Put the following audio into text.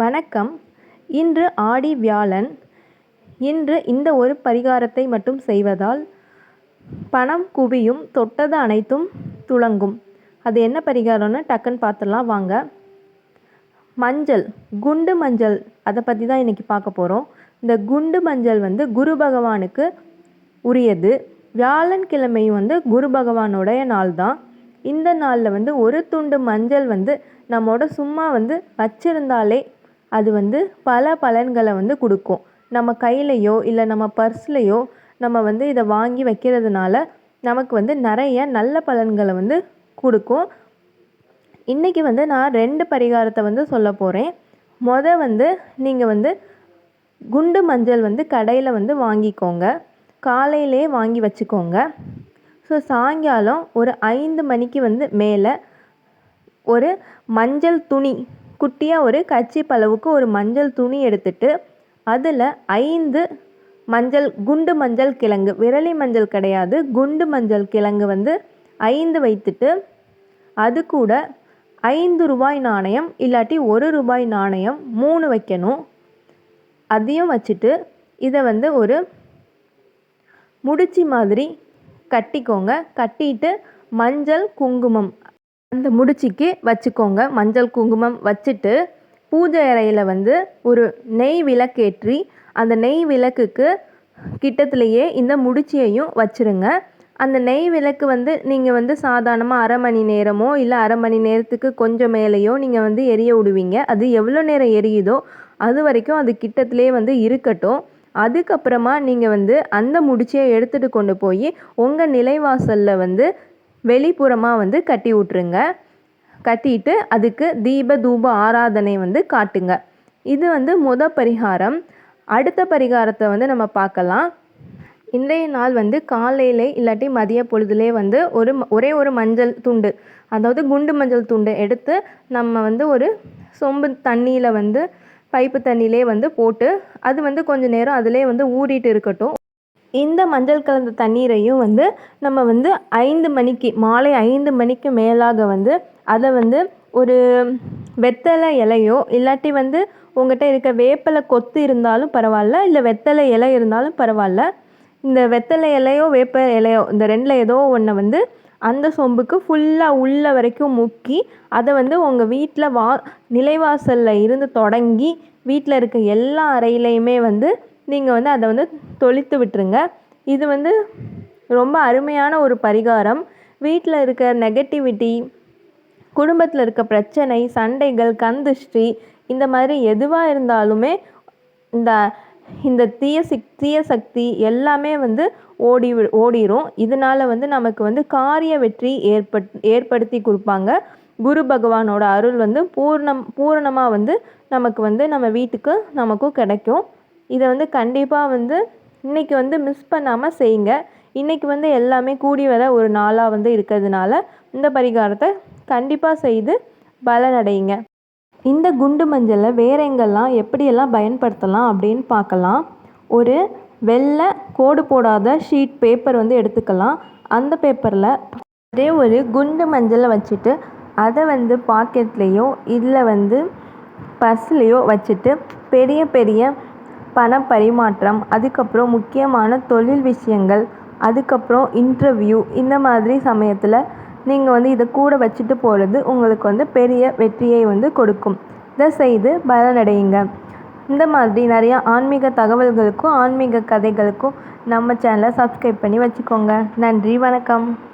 வணக்கம். இன்று ஆடி வியாழன். இன்று இந்த ஒரு பரிகாரத்தை மட்டும் செய்வதால் பணம் குவியும் தொட்டது அனைத்தும் துலங்கும் அது என்ன பரிகாரம்னு டக்குன்னு பார்த்துடலாம் வாங்க. மஞ்சள் குண்டு மஞ்சள். அதை பற்றி தான் இன்றைக்கி பார்க்க போகிறோம் இந்த குண்டு மஞ்சள் வந்து குரு பகவானுக்கு உரியது. வியாழன் கிழமை வந்து குரு பகவானுடைய நாள் தான். இந்த நாளில் வந்து ஒரு துண்டு மஞ்சள் வந்து நம்மோட சும்மா வந்து வச்சிருந்தாலே அது வந்து பல பலன்களை வந்து கொடுக்கும். நம்ம கையிலையோ இல்லை நம்ம பர்ஸ்லையோ நம்ம வந்து இதை வாங்கி வைக்கிறதுனால நமக்கு வந்து நிறைய நல்ல பலன்களை வந்து கொடுக்கும். இன்றைக்கி வந்து நான் ரெண்டு பரிகாரத்தை வந்து சொல்ல போகிறேன் மொதல் வந்து நீங்கள் வந்து குண்டு மஞ்சள் வந்து கடையில் வந்து வாங்கிக்கோங்க. காலையிலே வாங்கி வச்சுக்கோங்க. ஸோ சாயங்காலம் ஒரு ஐந்து மணிக்கு வந்து மேலே ஒரு மஞ்சள் துணி குட்டியாக ஒரு கச்சிப்பளவுக்கு ஒரு மஞ்சள் துணி எடுத்துட்டு அதில் ஐந்து மஞ்சள் குண்டு மஞ்சள் கிழங்கு விரலி மஞ்சள் கிடையாது குண்டு மஞ்சள் கிழங்கு வந்து ஐந்து வைத்துட்டு அது கூட ஐந்து ரூபாய் நாணயம் இல்லாட்டி ஒரு ரூபாய் நாணயம் மூணு வைக்கணும். அதையும் வச்சுட்டு இதை வந்து ஒரு முடிச்சி மாதிரி கட்டிக்கோங்க. கட்டிட்டு மஞ்சள் குங்குமம் அந்த முடிச்சுக்கு வச்சுக்கோங்க. மஞ்சள் குங்குமம் வச்சுட்டு பூஜை அறையில் வந்து ஒரு நெய் விளக்கேற்றி அந்த நெய் விளக்குக்கு கிட்டத்துலேயே இந்த முடிச்சியையும் வச்சுருங்க. அந்த நெய் விளக்கு வந்து நீங்கள் வந்து சாதாரணமாக அரை மணி நேரமோ இல்லை அரை மணி நேரத்துக்கு கொஞ்சம் மேலேயோ நீங்கள் வந்து எரிய விடுவீங்க. அது எவ்வளோ நேரம் எரியுதோ அது வரைக்கும் அது கிட்டத்துலேயே வந்து இருக்கட்டும். அதுக்கப்புறமா நீங்கள் வந்து அந்த முடிச்சியை எடுத்துகிட்டு கொண்டு போய் உங்கள் நிலைவாசலில் வந்து வெளிப்புறமாக வந்து கட்டி விட்ருங்க கட்டிட்டு அதுக்கு தீப தூப ஆராதனை வந்து காட்டுங்க. இது வந்து முத பரிகாரம். அடுத்த பரிகாரத்தை வந்து நம்ம பார்க்கலாம். இன்றைய நாள் வந்து காலையில் இல்லாட்டி மதிய பொழுதுலே வந்து ஒரு ஒரே ஒரு மஞ்சள் துண்டு அதாவது குண்டு மஞ்சள் துண்டு எடுத்து நம்ம வந்து ஒரு சொம்பு தண்ணியில் வந்து பைப்பு தண்ணியிலே வந்து போட்டு அது வந்து கொஞ்சம் நேரம் அதிலே வந்து ஊறிட்டு இருக்கட்டும். இந்த மஞ்சள் கலந்த தண்ணீரையும் வந்து நம்ம வந்து ஐந்து மணிக்கு மாலை ஐந்து மணிக்கு மேலாக வந்து அதை வந்து ஒரு வெத்தலை இலையோ இல்லாட்டி வந்து உங்கள்கிட்ட இருக்க வேப்பிலை கொத்து இருந்தாலும் பரவாயில்ல இல்லை வெத்தலை இலை இருந்தாலும் பரவாயில்ல. இந்த வெத்தலை இலையோ வேப்ப இலையோ இந்த ரெண்டில் ஏதோ ஒன்றை வந்து அந்த சொம்புக்கு ஃபுல்லாக உள்ள வரைக்கும் முக்கி அதை வந்து உங்கள் வீட்டில் வா நிலைவாசலில் இருந்து தொடங்கி வீட்டில் இருக்க எல்லா அறையிலையுமே வந்து நீங்கள் வந்து அதை வந்து தொளித்து விட்டுருங்க. இது வந்து ரொம்ப அருமையான ஒரு பரிகாரம். வீட்டில் இருக்க நெகட்டிவிட்டி குடும்பத்தில் இருக்க பிரச்சனை சண்டைகள் கந்திஷ்டி இந்த மாதிரி எதுவாக இருந்தாலுமே இந்த இந்த தீய சிக் தீய சக்தி எல்லாமே வந்து ஓடி ஓடிரும். இதனால் வந்து நமக்கு வந்து காரிய வெற்றி ஏற்பட் ஏற்படுத்தி கொடுப்பாங்க. குரு பகவானோட அருள் வந்து பூர்ணம் பூரணமாக வந்து நமக்கு வந்து நம்ம வீட்டுக்கு நமக்கும் கிடைக்கும். இதை வந்து கண்டிப்பாக வந்து இன்றைக்கி வந்து மிஸ் பண்ணாமல் செய்யுங்க. இன்றைக்கி வந்து எல்லாமே கூடி வர ஒரு நாளாக வந்து இருக்கிறதுனால இந்த பரிகாரத்தை கண்டிப்பாக செய்து பலனடையுங்க. இந்த குண்டு மஞ்சளை வேற எங்கெல்லாம் எப்படியெல்லாம் பயன்படுத்தலாம் அப்படின்னு பார்க்கலாம். ஒரு வெள்ளை கோடு போடாத ஷீட் பேப்பர் வந்து எடுத்துக்கலாம். அந்த பேப்பரில் அதே ஒரு குண்டு மஞ்சளை வச்சுட்டு அதை வந்து பாக்கெட்லேயோ இல்லை வந்து பர்ஸ்லேயோ வச்சுட்டு பெரிய பெரிய பண பரிமாற்றம் அதுக்கப்புறம் முக்கியமான தொழில் விஷயங்கள் அதுக்கப்புறம் இன்டர்வியூ இந்த மாதிரி சமயத்தில் நீங்கள் வந்து இதை கூட வச்சுட்டு போகிறது உங்களுக்கு வந்து பெரிய வெற்றியை வந்து கொடுக்கும். இதை செய்து பலனடையுங்க. இந்த மாதிரி நிறையா ஆன்மீக தகவல்களுக்கும் ஆன்மீக கதைகளுக்கும் நம்ம சேனலை சப்ஸ்கிரைப் பண்ணி வச்சுக்கோங்க. நன்றி வணக்கம்.